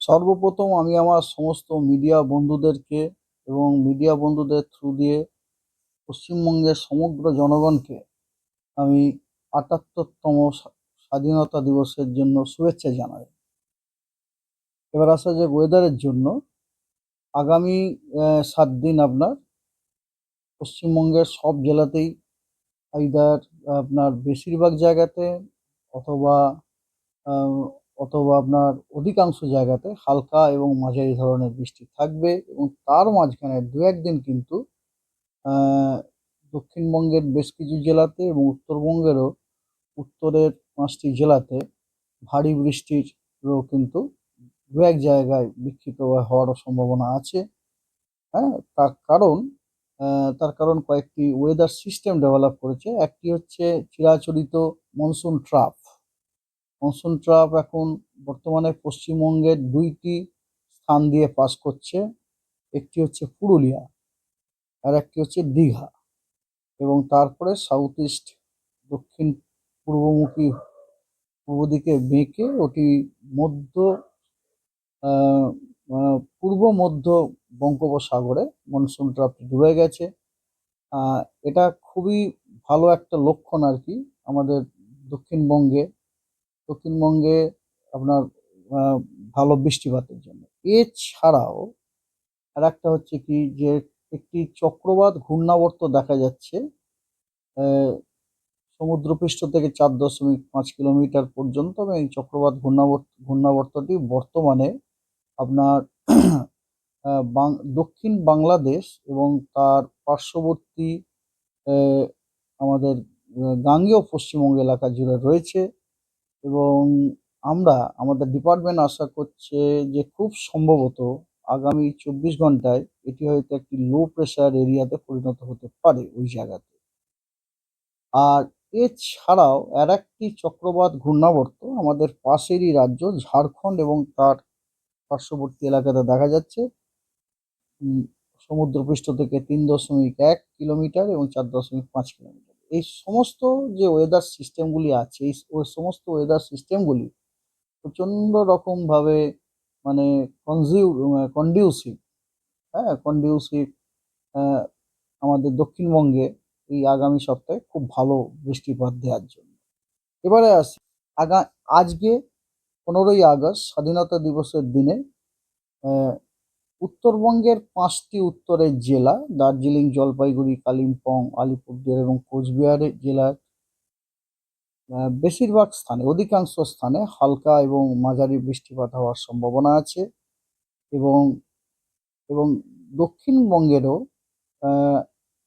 সর্বপ্রথম আমি আমার সমস্ত মিডিয়া বন্ধুদেরকে এবং মিডিয়া বন্ধুদের থ্রু দিয়ে পশ্চিমবঙ্গের সমগ্র জনগণকে আমি আটাত্তরতম স্বা, স্বাধীনতা দিবসের জন্য শুভেচ্ছা জানাই। এবার আসা যে ওয়েদারের জন্য। আগামী ৭ দিন আপনার পশ্চিমবঙ্গের সব জেলাতেই আইদার আপনার বেশিরভাগ জায়গাতে অথবা অথবা আপনার অধিকাংশ জায়গাতে হালকা এবং মাঝারি ধরনের বৃষ্টি থাকবে এবং তার মাঝখানে দু একদিন কিন্তু দক্ষিণবঙ্গের বেশ কিছু জেলাতে এবং উত্তরবঙ্গেরও উত্তরের পাঁচটি জেলাতে ভারী বৃষ্টিরও কিন্তু ২-১ জায়গায় বিক্ষিপ্তভাবে হওয়ারও সম্ভাবনা আছে। হ্যাঁ? তার কারণ তার কারণ কয়েকটি ওয়েদার সিস্টেম ডেভেলপ করেছে। একটি হচ্ছে চিরাচরিত মনসুন ট্রাপ। মনসুন ট্রাপ এখন বর্তমানে পশ্চিমবঙ্গের দুইটি স্থান দিয়ে পাস করছে। একটি হচ্ছে পুরুলিয়া, আর একটি হচ্ছে দীঘা এবং তারপরে সাউথ ইস্ট দক্ষিণ পূর্বমুখী পূর্ব দিকে বেঁকে ওটি মধ্য পূর্ব মধ্য বঙ্গোপসাগরে মনসুন ট্রাপটি ডুবে গেছে। এটা খুবই ভালো একটা লক্ষণ আর কি আমাদের দক্ষিণবঙ্গে। দক্ষিণবঙ্গে আপনার ভালো বৃষ্টিপাতের জন্য। এছাড়াও আর একটা হচ্ছে কি যে একটি চক্রবাত ঘূর্ণাবর্ত দেখা যাচ্ছে। সমুদ্রপৃষ্ঠ থেকে ৪.৫ কিলোমিটার পর্যন্ত এবং এই চক্রবাত ঘূর্ণাবর্ত, ঘূর্ণাবর্তটি বর্তমানে আপনার দক্ষিণ বাংলাদেশ এবং তার পার্শ্ববর্তী আমাদের গাঙ্গেয় পশ্চিমবঙ্গ এলাকা জুড়ে রয়েছে এবং আমরা, আমাদের ডিপার্টমেন্ট আশা করছে যে খুব সম্ভবত আগামী ২৪ ঘন্টায় এটি হয়তো একটি লো প্রেশার এরিয়াতে পরিণত হতে পারে ওই জায়গাতে। আর এছাড়াও আর একটি চক্রবাত ঘূর্ণাবর্ত আমাদের পাশেরই রাজ্য ঝাড়খণ্ড এবং তার পার্শ্ববর্তী এলাকাতে দেখা যাচ্ছে। সমুদ্রপৃষ্ঠ থেকে ৩.১ কিলোমিটার এবং ৪.৫ কিলোমিটার। এই সমস্ত যে ওয়েদার সিস্টেমগুলি আছে, এই সমস্ত ওয়েদার সিস্টেমগুলি প্রচণ্ড রকমভাবে মানে কনজিউ কন্ডিউসিভ হ্যাঁ? কন্ডিউসিভ আমাদের দক্ষিণবঙ্গে এই আগামী সপ্তাহে খুব ভালো বৃষ্টিপাত দেওয়ার জন্য। এবারে আসি, আগা, আজকে ১৫ই আগস্ট স্বাধীনতা দিবসের দিনে উত্তরবঙ্গের পাঁচটি উত্তরের জেলা দার্জিলিং, জলপাইগুড়ি, কালিম্পং, আলিপুরদুয়ার এবং কোচবিহারের জেলার বেশিরভাগ স্থানে অধিকাংশ স্থানে হালকা এবং মাঝারি বৃষ্টিপাত হওয়ার সম্ভাবনা আছে এবং এবং দক্ষিণবঙ্গেরও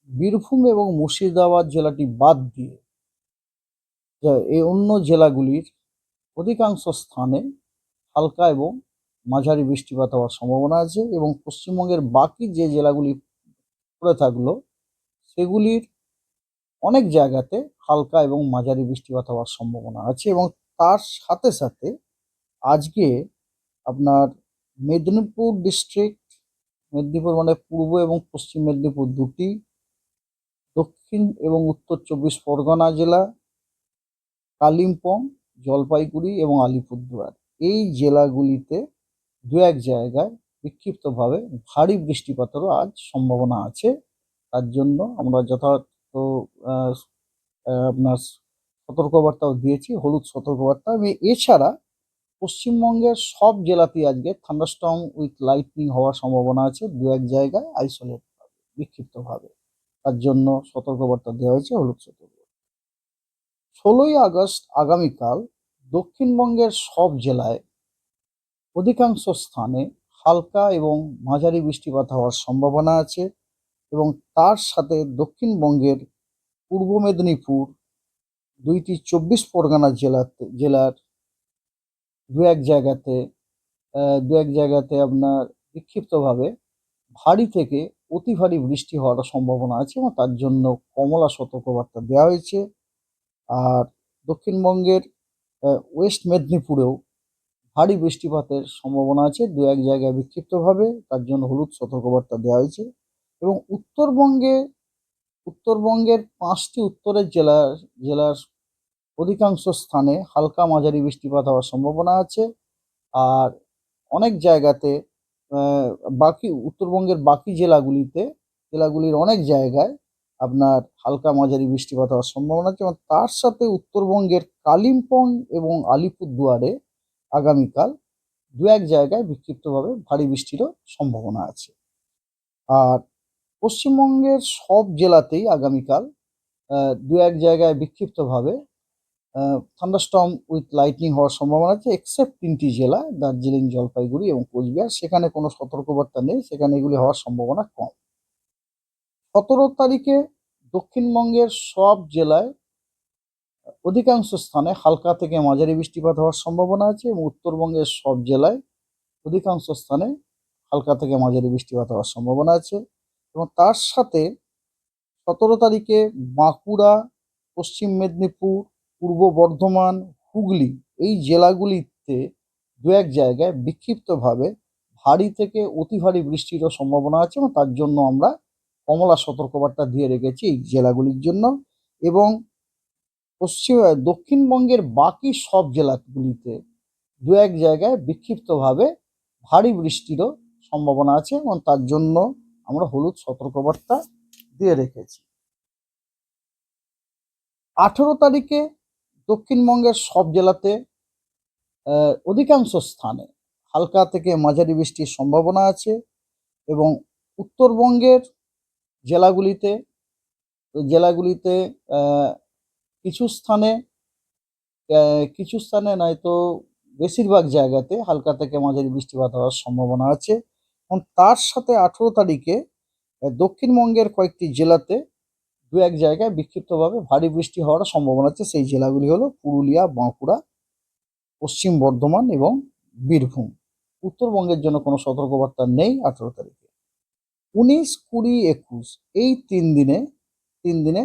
বীরভূম এবং মুর্শিদাবাদ জেলাটি বাদ দিয়ে এই অন্য জেলাগুলির অধিকাংশ স্থানে হালকা এবং মাঝারি বৃষ্টিপাত হওয়ার সম্ভাবনা আছে এবং পশ্চিমবঙ্গের বাকি যে জেলাগুলি পড়ে থাকল সেগুলির অনেক জায়গাতে হালকা এবং মাঝারি বৃষ্টিপাত হওয়ার সম্ভাবনা আছে এবং তার সাথে, সাথে আজকে আপনার মেদিনীপুর ডিস্ট্রিক্ট, মেদিনীপুর মানে পূর্ব এবং পশ্চিম মেদিনীপুর দুটি, দক্ষিণ এবং উত্তর চব্বিশ পরগনা জেলা, কালিম্পং, জলপাইগুড়ি এবং আলিপুরদুয়ার। এই জেলাগুলিতে ২-১ জায়গায় বিক্ষিপ্তভাবে ভারী বৃষ্টিপাতেরও আজ সম্ভাবনা আছে। তার জন্য আমরা আ আপনার সতর্কবার্তাও দিয়েছি, হলুদ সতর্কবার্তা এবং এছাড়া পশ্চিমবঙ্গের সব জেলাতেই আজকে থান্ডারস্টর্ম উইথ লাইটনিং হওয়ার সম্ভাবনা আছে ২-১ জায়গায় আইসোলেট বিক্ষিপ্তভাবে। তার জন্য সতর্কবার্তা দেওয়া হয়েছে হলুদ সতর্কবার্তা। ১৬ই আগস্ট আগামীকাল দক্ষিণবঙ্গের সব জেলায় অধিকাংশ স্থানে হালকা এবং মাঝারি বৃষ্টিপাত হওয়ার সম্ভাবনা আছে এবং তার সাথে দক্ষিণবঙ্গের পূর্ব মেদিনীপুর, দুইটি চব্বিশ পরগনা জেলাতে জেলার ২-১ জায়গাতে দু ২-১ জায়গাতে আপনার বিক্ষিপ্তভাবে ভারী থেকে অতি ভারী বৃষ্টি হওয়ার সম্ভাবনা আছে এবং তার জন্য কমলা সতর্কবার্তা দেওয়া হয়েছে। আর দক্ষিণবঙ্গের ওয়েস্ট মেদিনীপুরেও ভারী বৃষ্টিপাতের সম্ভাবনা আছে ২-১ জায়গায় বিক্ষিপ্তভাবে, তার জন্য হলুদ সতর্কবার্তা দেওয়া হয়েছে এবং উত্তরবঙ্গে, উত্তরবঙ্গের পাঁচটি উত্তরের জেলার জেলার অধিকাংশ স্থানে হালকা মাঝারি বৃষ্টিপাত হওয়ার সম্ভাবনা আছে আর অনেক জায়গাতে বাকি উত্তরবঙ্গের বাকি জেলাগুলিতে, জেলাগুলির অনেক জায়গায় আপনার হালকা মাঝারি বৃষ্টিপাত হওয়ার সম্ভাবনা আছে এবং তার সাথে উত্তরবঙ্গের কালিম্পং এবং আলিপুরদুয়ারে আগামীকাল দু এক জায়গায় বিক্ষিপ্তভাবে ভারী বৃষ্টিরও সম্ভাবনা আছে। আর পশ্চিমবঙ্গের সব জেলাতেই আগামীকাল দু এক জায়গায় বিক্ষিপ্তভাবে থান্ডারস্টর্ম উইথ লাইটনিং হওয়ার সম্ভাবনা আছে এক্সেপ্ট তিনটি জেলা, দার্জিলিং, জলপাইগুড়ি এবং কোচবিহার। সেখানে কোনো সতর্কবার্তা নেই, সেখানে এগুলি হওয়ার সম্ভাবনা কম। সতেরো তারিখে দক্ষিণবঙ্গের সব জেলায় অধিকাংশ স্থানে হালকা থেকে মাঝারি বৃষ্টিপাত হওয়ার সম্ভাবনা আছে এবং উত্তরবঙ্গের সব জেলায় অধিকাংশ স্থানে হালকা থেকে মাঝারি বৃষ্টিপাত হওয়ার সম্ভাবনা আছে এবং তার সাথে সতেরো তারিখে বাঁকুড়া, পশ্চিম মেদিনীপুর, পূর্ব বর্ধমান, হুগলি এই জেলাগুলিতে দু এক জায়গায় বিক্ষিপ্তভাবে ভারী থেকে অতি ভারী বৃষ্টিরও সম্ভাবনা আছে এবং তার জন্য আমরা কমলা সতর্কবার্তা দিয়ে রেখেছি এই জেলাগুলির জন্য এবং পশ্চিম দক্ষিণবঙ্গের বাকি সব জেলাগুলিতে দু এক জায়গায় বিক্ষিপ্তভাবে ভারী বৃষ্টিরও সম্ভাবনা আছে এবং তার জন্য আমরা হলুদ সতর্কবার্তা দিয়ে রেখেছি। আঠেরো তারিখে দক্ষিণবঙ্গের সব জেলাতে অধিকাংশ স্থানে হালকা থেকে মাঝারি বৃষ্টির সম্ভাবনা আছে এবং উত্তরবঙ্গের জেলাগুলিতে জেলাগুলিতে কিছু স্থানে কিছু স্থানে নয়তো বেশিরভাগ জায়গাতে হালকা থেকে মাঝারি বৃষ্টিপাত হওয়ার সম্ভাবনা আছে। এবং তার সাথে আঠেরো তারিখে দক্ষিণবঙ্গের কয়েকটি জেলাতে দু এক জায়গায় বিক্ষিপ্তভাবে ভারী বৃষ্টি হওয়ার সম্ভাবনা আছে। সেই জেলাগুলি হলো পুরুলিয়া, বাঁকুড়া, পশ্চিম বর্ধমান এবং বীরভূম। উত্তরবঙ্গের জন্য কোনো সতর্কবার্তা নেই আঠেরো তারিখে। উনিশ কুড়ি একুশ, এই তিন দিনে তিন দিনে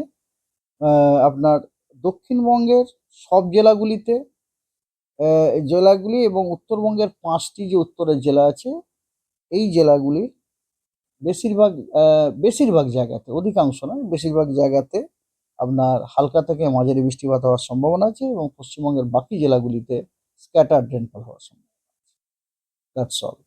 আপনার দক্ষিণবঙ্গের সব জেলাগুলিতে জেলাগুলি এবং উত্তরবঙ্গের পাঁচটি যে উত্তরের জেলা আছে, এই জেলাগুলির বেশিরভাগ বেশিরভাগ জায়গাতে, অধিকাংশ নয়, বেশিরভাগ জায়গাতে আপনার হালকা থেকে মাঝারি বৃষ্টিপাত হওয়ার সম্ভাবনা আছে এবং পশ্চিমবঙ্গের বাকি জেলাগুলিতে স্ক্যাটার্ড রেনফল হওয়ার সম্ভাবনা আছে। That's all